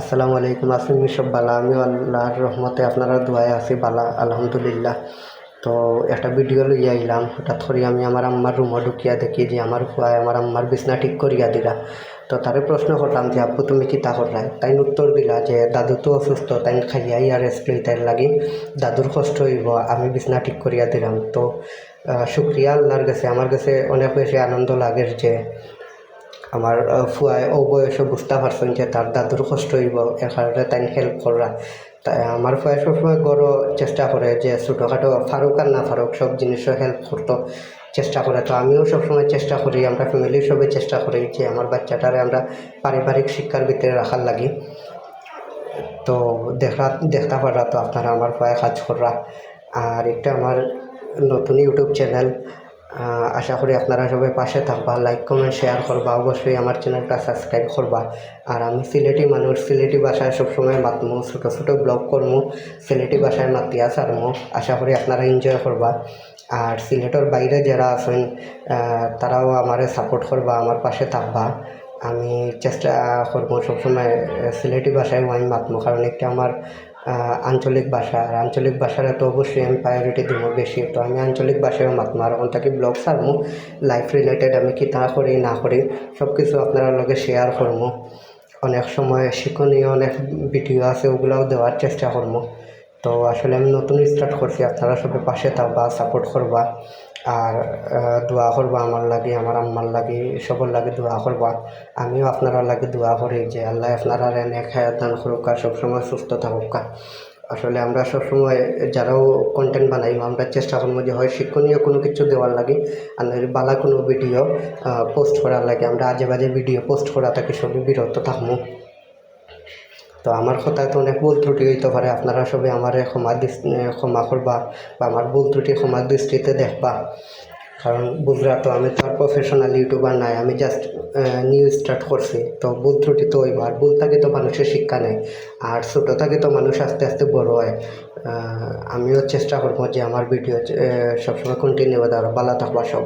আসসালামু আলাইকুম আসিম সব বালা, আমি আল্লাহর রহমতে আপনারা দোয়ায় আছি বালা, আলহামদুলিল্লাহ। তো একটা ভিডিও লইয়া আইলাম, হঠাৎ করে আমি আমার আম্মার রুমে ঢুকিয়া দেখি যে আমার ফুয়ায় আমার আম্মার বিছনা ঠিক করিয়া দিলা। তো তারে প্রশ্ন করলাম যে আব্বু তুমি কিতা করলাই? তাই উত্তর দিলা যে, দাদু তো অসুস্থ তাই খাইয়া ইয়ার রেস্ট লইতাই লাগি। দাদুর কষ্ট হইব, আমি বিছনা ঠিক করিয়া দিলাম। তো শুক্রিয়া আল্লাহর কাছে। আমার কাছে অনেক বেশি আনন্দ লাগে যে আমার ফুয়ায় ও বয়সে বুঝতে পারছেন যে তার দাদুর কষ্ট হইব এর কারণে তাই হেল্প করা তাই আমার ফুয়ায় সবসময় গড় চেষ্টা করে যে ছোটোখাটো ফারুক আর না ফারুক সব জিনিসও হেল্প করতো চেষ্টা করে তো আমিও সবসময় চেষ্টা করি আমরা ফ্যামিলির সবাই চেষ্টা করি যে আমার বাচ্চাটারে আমরা পারিবারিক শিক্ষার ভিতরে রাখার লাগি। তো দেখা দেখতে পারা তো আপনারা আমার পায়ে কাজ করা আর একটা আমার নতুন ইউটিউব চ্যানেল আশা করি আপনারা সবাই পাশে থাকবা লাইক কমেন্ট শেয়ার করবা, অবশ্যই আমার চ্যানেলটা সাবস্ক্রাইব করবা। আর আমি সিলেটি মানুষ, সিলেটি ভাষায় সবসময় মাতমু, ছোটো ছোটো ব্লগ করমু, সিলেটি ভাষায় মাতিয়া সারমু আশা করি আপনারা এনজয় করবা। আর সিলেটের বাইরে যারা আছেন তারাও আমারে সাপোর্ট করবা, আমার পাশে থাকবা। আমি চেষ্টা করব সবসময় সিলেটি ভাষায় আমি মাতমো, কারণ একটা আমার আঞ্চলিক ভাষা। আর আঞ্চলিক ভাষাটা তো অবশ্যই আমি প্রায়োরিটি দিব বেশি। তো আমি আঞ্চলিক ভাষায় মাত আর ওখান থেকে ব্লগ সারমু লাইফ রিলেটেড আমি কি তা করি, না করি সব কিছু আপনারা লগে শেয়ার করব অনেক সময় শিক্ষণীয় অনেক ভিডিও আছে, ওগুলাও দেওয়ার চেষ্টা করব তো আসলে আমি নতুন স্টার্ট করছি। আপনারা সবাই পাশে থাকবা সাপোর্ট করবা। আর দোয়া করবা আমার লাগে, আমার আম্মার লাগে, সবার লাগে দোয়া করবা। আমিও আপনারা লাগে দোয়া করি যে আল্লাহ আপনারা নেক হায়াত দান করুক সবসময় সুস্থ থাকুক। কা আসলে আমরা সবসময় যারাও কন্টেন্ট বানাই, আমরা চেষ্টা করব যে হয় শিক্ষণীয় কোনো কিছু দেওয়ার লাগে, আর বালা কোনো ভিডিও পোস্ট করার লাগে। আমরা আজে বাজে ভিডিও পোস্ট করা থাকি সবই বিরত থাকব। তো আমার কথা তো অনেক ভুল ত্রুটি হইতে পারে। আপনারা সবাই আমার ক্ষমা দৃষ্টি ক্ষমা করবা বা আমার ভুল ত্রুটি ক্ষমা দৃষ্টিতে দেখবা। কারণ বুঝরা তো আমি তো আর প্রফেশনাল ইউটিউবার নাই, আমি জাস্ট নিউ স্টার্ট করছি। তো ভুল ত্রুটি তো হইব, আর ভুল থাকে তো মানুষের শিক্ষা নেই আর ছোটো থাকে তো মানুষ আস্তে আস্তে বড় হয়। আমিও চেষ্টা করব যে আমার ভিডিও সবসময় কন্টিনিউ দেওয়ার ভালো থাকবা সব।